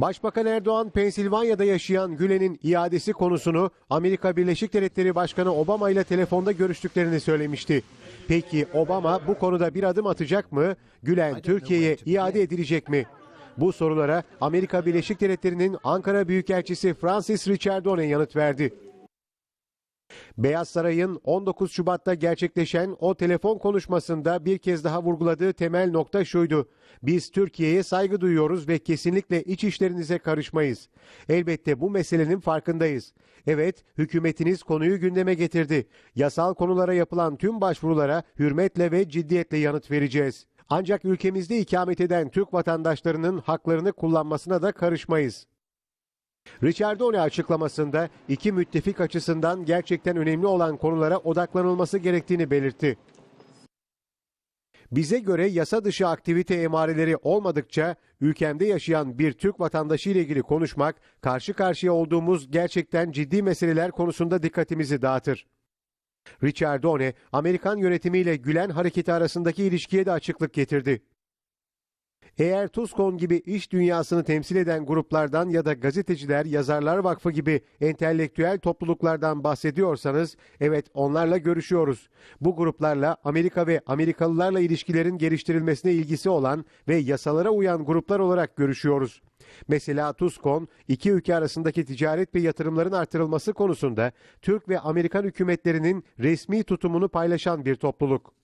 Başbakan Erdoğan, Pensilvanya'da yaşayan Gülen'in iadesi konusunu Amerika Birleşik Devletleri Başkanı Obama ile telefonda görüştüklerini söylemişti. Peki Obama bu konuda bir adım atacak mı? Gülen Türkiye'ye iade edilecek mi? Bu sorulara Amerika Birleşik Devletleri'nin Ankara Büyükelçisi Francis Richardone yanıt verdi. Beyaz Saray'ın 19 Şubat'ta gerçekleşen o telefon konuşmasında bir kez daha vurguladığı temel nokta şuydu. Biz Türkiye'ye saygı duyuyoruz ve kesinlikle iç işlerinize karışmayız. Elbette bu meselenin farkındayız. Evet, hükümetiniz konuyu gündeme getirdi. Yasal konulara yapılan tüm başvurulara hürmetle ve ciddiyetle yanıt vereceğiz. Ancak ülkemizde ikamet eden Türk vatandaşlarının haklarını kullanmasına da karışmayız. Richardone açıklamasında iki müttefik açısından gerçekten önemli olan konulara odaklanılması gerektiğini belirtti. Bize göre yasa dışı aktivite emareleri olmadıkça ülkemde yaşayan bir Türk vatandaşı ile ilgili konuşmak karşı karşıya olduğumuz gerçekten ciddi meseleler konusunda dikkatimizi dağıtır. Richardone, Amerikan yönetimiyle Gülen hareketi arasındaki ilişkiye de açıklık getirdi. Eğer Tuskon gibi iş dünyasını temsil eden gruplardan ya da gazeteciler, yazarlar vakfı gibi entelektüel topluluklardan bahsediyorsanız, evet onlarla görüşüyoruz. Bu gruplarla Amerika ve Amerikalılarla ilişkilerin geliştirilmesine ilgisi olan ve yasalara uyan gruplar olarak görüşüyoruz. Mesela Tuskon, iki ülke arasındaki ticaret ve yatırımların artırılması konusunda Türk ve Amerikan hükümetlerinin resmi tutumunu paylaşan bir topluluk.